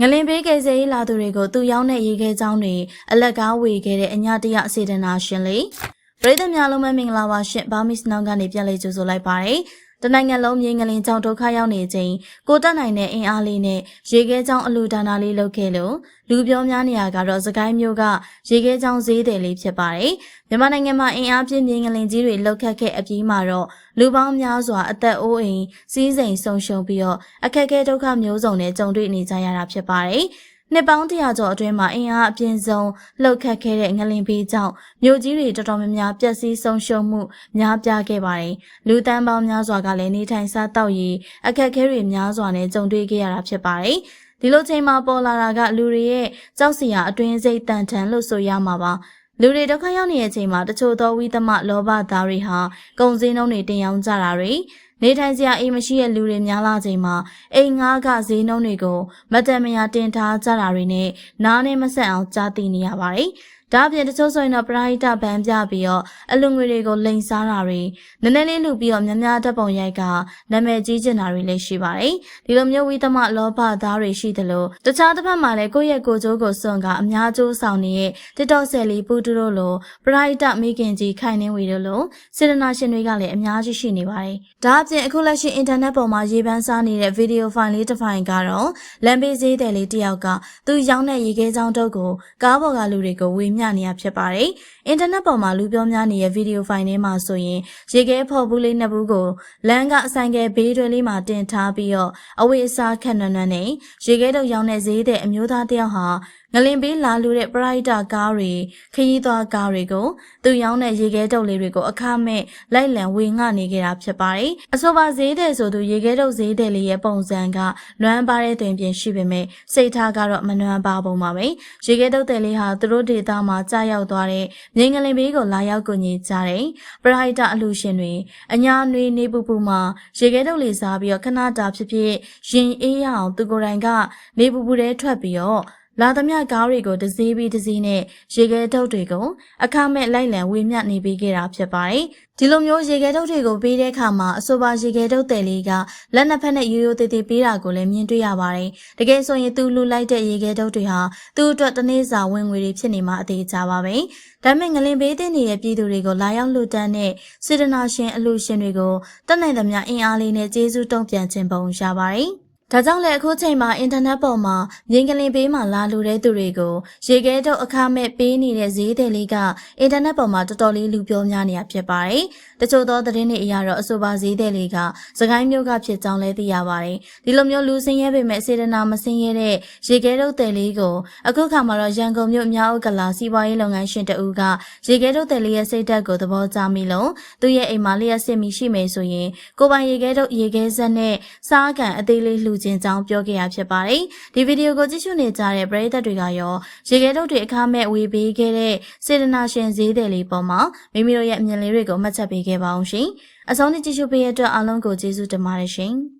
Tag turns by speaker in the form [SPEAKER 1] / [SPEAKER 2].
[SPEAKER 1] ငလင်ပေးကယ်ဆယ်ရေးလာသူတွေကိုသူရောက်တဲ့ရေခဲချောင်းတွေအလက်ကားဝေခဲ့တဲ့အညာတရစေတနာရှင်လေးပရိသတ်များလုံးပဲမင်္ဂလာပါရှင်ဘာမစ်နောင်ကနေပြန်လည်ကြိုဆိုလိုက်ပါတယ် တနိုင်ငံလုံးမြေငလင်ကြောင့်ဒုက္ခရောက်နေချိန်ကိုတက်နိုင်တဲ့အင်အားလေးနဲ့ရေခဲချောင်းအလူဒါနာလေးလုပ်ခဲ့လို့လူပြောများနေရကတော့စကိုင်းမျိုးကရေခဲချောင်းဈေးတယ်လေးဖြစ်ပါတယ်မြန်မာနိုင်ငံမှာအင်အားပြင်းမြေငလင်ကြီးတွေလှုပ်ခတ်ခဲ့အပြီးမှာတော့လူပေါင်းများစွာအသက်အိုးအိမ်စီးစိမ်ဆုံးရှုံးပြီးတော့အခက်အခဲဒုက္ခမျိုးစုံနဲ့ကြုံတွေ့နေကြရတာဖြစ်ပါတယ် နှစ်ပေါင်းတရာကျော်အတွင်းမှာအင်အားအပြင်းဆုံးလှုပ်ခတ်ခဲ့တဲ့ငလင်ဘေးကြောင့်မြို့ကြီးတွေတော်တော်များများပျက်စီးဆုံးရှုံးမှုများပြားခဲ့ပါတယ်။လူတန်းပေါင်းများစွာကလည်းနေထိုင်စားတောက်ရေးအခက်အခဲတွေများစွာနဲ့ကြုံတွေ့ခဲ့ရတာဖြစ်ပါတယ်။ဒီလိုချိန်မှာပေါ်လာတာကလူတွေရဲ့ကြောက်စရာအတွင်းစိတ်တန်ထန်လို့ဆိုရမှာပါ။လူတွေဒုက္ခရောက်နေတဲ့အချိန်မှာတချို့သောဝိသမလောဘသားတွေဟာကုန်စည်နှုန်းတွေတင်ရောက်ကြတာတွေ နေထိုင်စရာအိမ်မရှိတဲ့လူတွေများလာချိန်မှာအိမ်ငါးကဈေးနှုန်းတွေကိုမတန်မရာတင်ထားကြတာတွေနဲ့နားနဲ့မဆက်အောင်ကြားသိနေရပါတယ်။ ဒါအပြင်တချို့ဆိုရင်တော့ပရိဟိတဗန်ပြပြီးတော့အလူငွေတွေကိုလိန်စားတာတွေနည်းနည်းလေးလူပြီးတော့များများတက်ပုံရိုက်ကနာမည်ကြီးကျင်တာတွေလည်းရှိပါတယ်။ဒီလိုမျိုးဝိသမလောဘသားတွေရှိတယ်လို့တခြားတစ်ဖက်မှာလည်းကိုယ့်ရဲ့ကိုယ်ကျိုးကိုစွန့်ကအများကျိုးဆောင်နေတဲ့တစ်တော့ဆယ်လီပူတူတို့လိုပရိဟိတမိခင်ကြီးခိုင်နှင်းဝေတို့လိုစေတနာရှင်တွေကလည်းအများကြီးရှိနေပါတယ်။ဒါအပြင်အခုလက်ရှိအင်တာနက်ပေါ်မှာရေးပန်းစားနေတဲ့ဗီဒီယိုဖိုင်လေးတစ်ဖိုင်ကတော့လမ်းဘေးဈေးတယ်လေးတစ်ယောက်ကသူရောင်းတဲ့ရေခဲချောင်းတုပ်ကိုကားပေါ်ကလူတွေကိုဝေမျှနေရဖြစ်ပါတယ်။အင်တာနက်ပေါ်မှာလူပြောများနေတဲ့ဗီဒီယိုဖိုင်ထဲမှာဆိုရင်ရေခဲဖော်ဘူးလေးနှစ်ဘူးကိုလမ်းကအဆိုင်ကဲဘေးတွဲလေးမှာတင်ထားပြီးတော့အဝေးအစားခက်နွမ်းနွမ်းနဲ့ရေခဲတုပ်ရောင်းတဲ့ဈေးတဲ့အမျိုးသားတယောက်ဟာငလင်ပေးလာလူတဲ့ပရိုက်တာကားတွေခရီးသွားကားတွေကိုသူရောင်းတဲ့ရေခဲတုပ်လေးတွေကိုအခမဲ့လိုက်လံဝေငှနေကြတာဖြစ်ပါတယ်။အဆိုပါဈေးတဲ့ဆိုသူရေခဲတုပ်ဈေးတဲ့လေးရဲ့ပုံစံကလွမ်းပါတဲ့တွင်ပြင်ရှိပေမဲ့စိတ်ထားကတော့မနှွမ်းပါပုံပါပဲ။ရေခဲတုပ်တဲ့လေးဟာသူတို့ဒေသမှာကြာရောက်သွားတဲ့ငင်ငလင်ပေးကိုလာရောက်ကူညီကြတဲ့ပရိုက်တာအလူရှင်တွေအညာနွေနေပူပူမှာရေခဲတုပ်လေးစားပြီးတော့ခဏတာဖြစ်ဖြစ်ရင်အေးရအောင်သူကိုယ်တိုင်ကနေပူပူတဲထွက်ပြီးတော့ လာသမျှကားတွေကိုတစည်းပြီးတစည်းနဲ့ရေခဲထုတ်တွေကိုအခမဲ့လိုက်လံဝေမျှနေပေးခဲ့တာဖြစ်ပါတယ်။ဒီလိုမျိုးရေခဲထုတ်တွေကိုပေးတဲ့အခါမှာအဆိုပါရေခဲထုတ်တယ်လေးကလက်နှစ်ဖက်နဲ့ရိုးရိုးသေးသေးပေးတာကိုလည်းမြင်တွေ့ရပါတယ်။တကယ်ဆိုရင်သူလူလိုက်တဲ့ရေခဲထုတ်တွေဟာသူ့အတွက်တနေ့စာဝင်ငွေတွေဖြစ်နေမှအသေးချပါပဲ။ဒါပေမဲ့ငလင်ပေးတဲ့နေတဲ့ပြည်သူတွေကိုလာရောက်လှူဒန်းတဲ့စေတနာရှင်အလှူရှင်တွေကိုတတ်နိုင်သမျှအင်အားလေးနဲ့ကျေးဇူးတုံ့ပြန်ခြင်းပုံရပါတယ်။ ဒါကြောင့်လည်းအခုချိန်မှာအင်တာနက်ပေါ်မှာမြင်းကလင်ပေးမှလာလူတဲ့သူတွေကိုရေခဲတုပ်အခမဲ့ပေးနေတဲ့ဈေးတယ်လေးကအင်တာနက်ပေါ်မှာတော်တော်လေးလူပြောများနေတာဖြစ်ပါတယ်။တချို့သောသတင်းတွေအရတော့အဆိုပါဈေးတယ်လေးကစကိုင်းမျိုးကဖြစ်ကြောင်းလည်းသိရပါတယ်။ဒီလိုမျိုးလူစင်းရဲပေမဲ့စေတနာမစင်းရဲတဲ့ရေခဲတုပ်တယ်လေးကိုအခုခါမှာတော့ရန်ကုန်မြို့မြောက်ဥက္ကလာစီးပွားရေးလုပ်ငန်းရှင်တဦးကရေခဲတုပ်တယ်လေးရဲ့စိတ်ဓာတ်ကိုသဘောကျမိလို့သူ့ရဲ့အိမ်မှာလျှက်စစ်မိရှိမယ်ဆိုရင်ကိုပိုင်ရေခဲတုပ်ရေခဲဆက်နဲ့စားကန်အသေးလေးလှူခြင်းကြောင်းပြောခဲ့ရဖြစ်ပါတယ်။ဒီဗီဒီယိုကိုကြည့်ရှုနေကြတဲ့ပရိသတ်တွေကရောရေခဲတုပ်တွေအခမဲ့ဝေပေးခဲ့တဲ့စေတနာရှင်ဈေးတယ်လေးပေါ်မှာမိမိတို့ရဲ့အမြင်လေးတွေကိုမှတ်ချက်ပေးခဲ့ပါအောင်ရှင်။အဆုံးထိကြည့်ရှုပေးရတဲ့အတွက်အားလုံးကိုကျေးဇူးတင်ပါတယ်ရှင်။